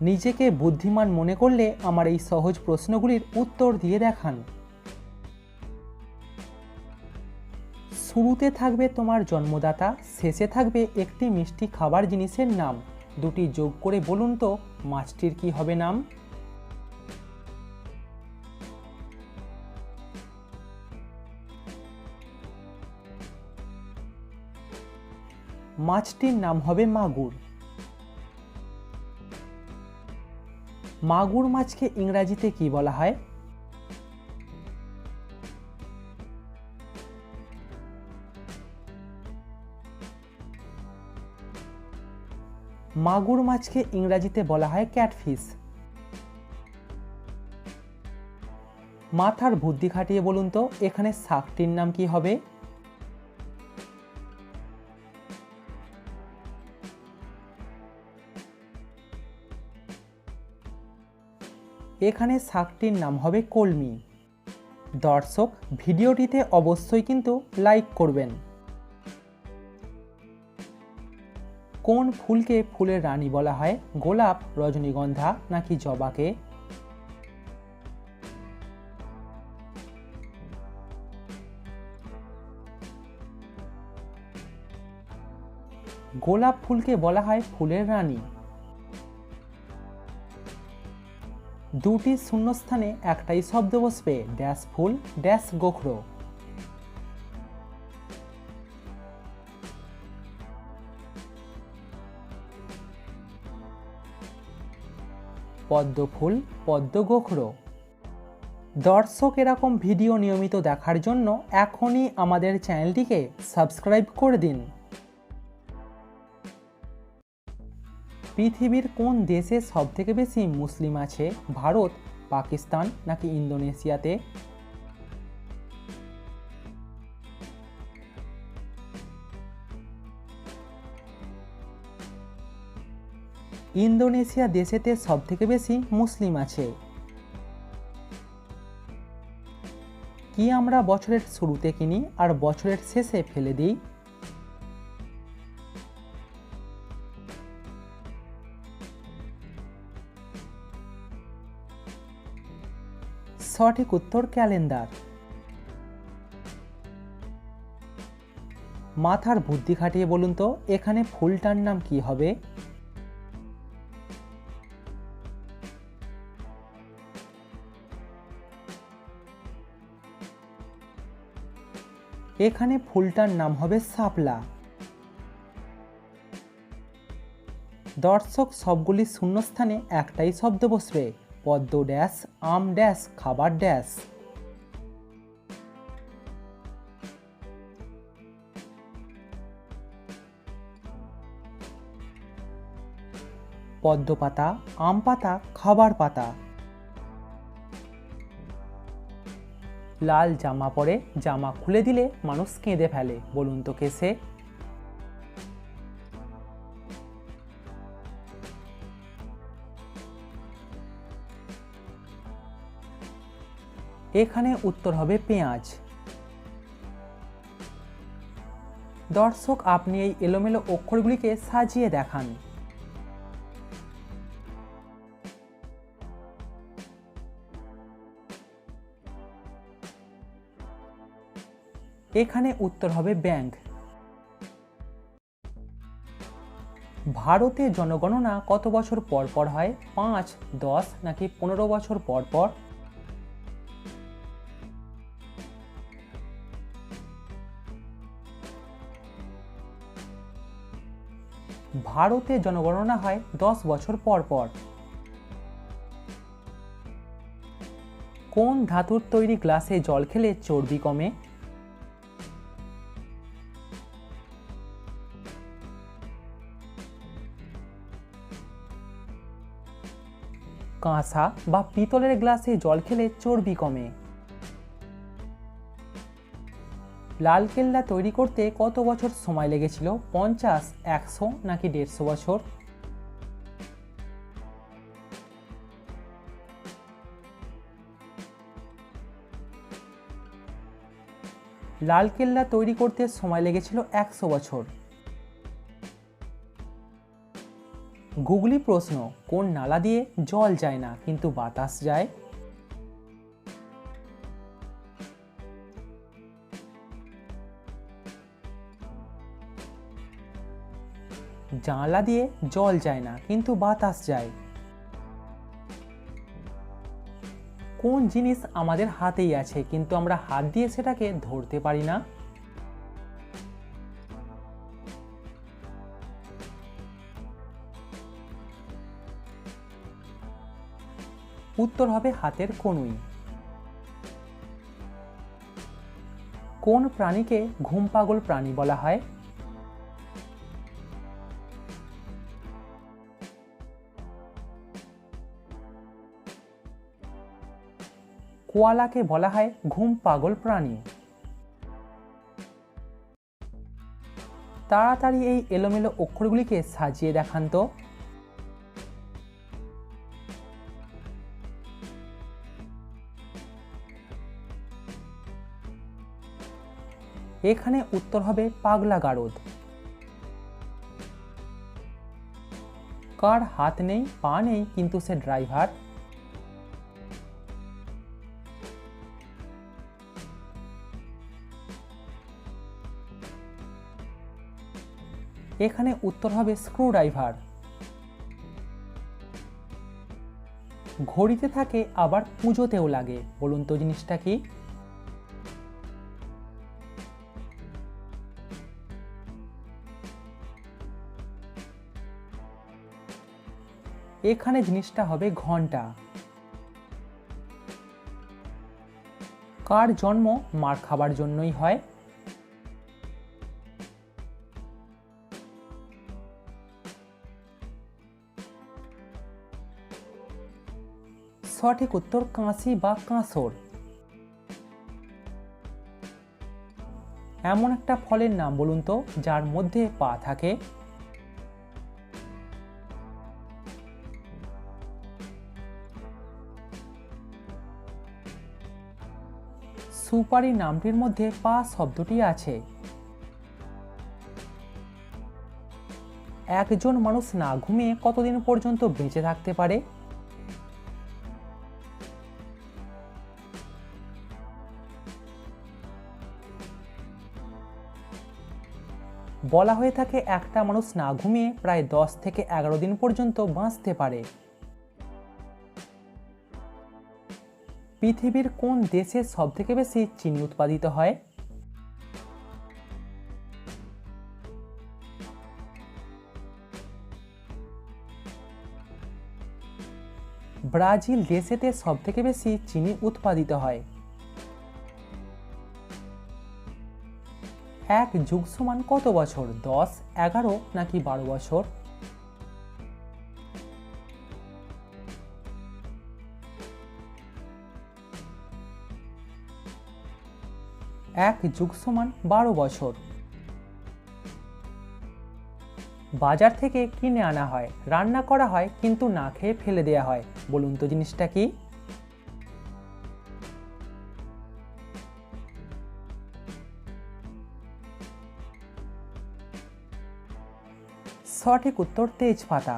নিজেকে বুদ্ধিমান মনে করলে আমার এই সহজ প্রশ্নগুলির উত্তর দিয়ে দেখান। শুরুতে থাকবে তোমার জন্মদাতা, শেষে থাকবে একটি মিষ্টি খাবার জিনিসের নাম। দুটি যোগ করে বলুন তো, মাছটির কি হবে নাম? মাছটির নাম হবে মাগুর। মাগুর মাছকে ইংরাজিতে কি বলা হয়? মাগুর মাছকে ইংরাজিতে বলা হয় ক্যাটফিশ। মাথার বুদ্ধি খাটিয়ে বলুন তো, এখানে শাকটির নাম কি হবে? এখানে শাকটির নাম হবে কলমি। দর্শক, ভিডিওটিতে অবশ্যই কিন্তু লাইক করবেন। কোন ফুলকে ফুলের রানী বলা হয়? গোলাপ, রজনীগন্ধা নাকি জবাকে? গোলাপ ফুলকে বলা হয় ফুলের রানী। দুটি শূন্যস্থানে একটাই শব্দ বসবে, ড্যাশ ফুল, ড্যাশ গোখরো। পদ্ম ফুল, পদ্ম গোখরো। দর্শক, এরকম ভিডিও নিয়মিত দেখার জন্য এখনই আমাদের চ্যানেলটিকে সাবস্ক্রাইব করে দিন। পৃথিবীর কোন দেশে সবথেকে বেশি মুসলিম আছে? ভারত, পাকিস্তান নাকি ইন্দোনেশিয়াতে? ইন্দোনেশিয়া দেশেতে সবথেকে বেশি মুসলিম আছে? কি আমরা বছরের শুরুতে কিনি আর বছরের শেষে ফেলে দিই? সঠিক উত্তর ক্যালেন্ডার। মাথার বুদ্ধি খাটিয়ে বলুন তো, এখানে ফুলটার নাম কি হবে? এখানে ফুলটার নাম হবে শাপলা দর্শক, সবগুলি শূন্যস্থানে একটাই শব্দ বসবে। পদ্ম ড্যাশ, আম ড্যাশ, খাবার ড্যাশ। পদ্ম পাতা, আম পাতা, খাবার পাতা। লাল জামা পরে জামা খুলে দিলে মানুষ কেঁদে ফেলে, বলুন তো কেসে এখানে উত্তর হবে পেঁয়াজ। দর্শক, আপনি এই এলোমেলো অক্ষরগুলিকে সাজিয়ে দেখান। এখানে উত্তর হবে ব্যাংক। ভারতে জনগণনা কত বছর পর পর হয়? পাঁচ, দশ, নাকি পনেরো বছর পর পর? ভারতে জনগণনা হয় দশ বছর পর পর। কোন ধাতুর তৈরি গ্লাসে জল খেলে চর্বি কমে? কাঁসা বা পিতলের গ্লাসে জল খেলে চর্বি কমে। লালকেল্লা তৈরি করতে কত বছর সময় লেগেছিল? পঞ্চাশ, একশো নাকি দেড়শো বছর? লালকেল্লা তৈরি করতে সময় লেগেছিল একশো বছর। গুগলি প্রশ্ন, কোন নালা দিয়ে জল যায় না, কিন্তু বাতাস যায়? জানলা দিয়ে জল যায় না, কিন্তু বাতাস যায়। কোন জিনিস আমাদের হাতেই আছে, কিন্তু আমরা হাত দিয়ে সেটাকে ধরতে পারি না? উত্তর হবে হাতের কনুই। কোন প্রাণীকে ঘুম পাগল প্রাণী বলা হয়? কোয়ালাকে বলা হয় ঘুম পাগল প্রাণী। তাড়াতাড়ি এই এলোমেলো অক্ষরগুলিকে সাজিয়ে দেখান তো। এখানে উত্তর হবে পাগলা গারদ। কার হাত নেই, পা নেই, কিন্তু সে ড্রাইভার। এখানে উত্তর হবে স্ক্রুড্রাইভার। ঘড়িতে থাকে আবার পুজোতেও লাগে। বলুন তো জিনিসটা কি? এখানে জিনিসটা হবে ঘণ্টা। কার জন্ম? মার খাবার জন্যই হয়। সঠিক উত্তর কাঁসি বা কাঁসর। এমন একটা ফলের নাম বলুন তো, যার মধ্যে পা থাকে। সুপারি নামটির মধ্যে পা শব্দটি আছে। একজন মানুষ না ঘুমিয়ে কতদিন পর্যন্ত বেঁচে থাকতে পারে? বলা হয়ে থাকে একটা মানুষ না ঘুমিয়ে প্রায় দশ থেকে এগারো দিন পর্যন্ত বাঁচতে পারে। পৃথিবীর কোন দেশে সব থেকে বেশি চিনি উৎপাদিত হয়? ব্রাজিল দেশেতে সব থেকে বেশি চিনি উৎপাদিত হয়। এক যুগ সমান কত বছর? দশ, এগারো, নাকি বারো বছর? এক যুগ সমান বারো বছর। বাজার থেকে কিনে আনা হয়। রান্না করা হয়, কিন্তু না খেয়ে ফেলে দেওয়া হয়। বলুন তো জিনিসটা কি? সঠিক উত্তর তেজপাতা।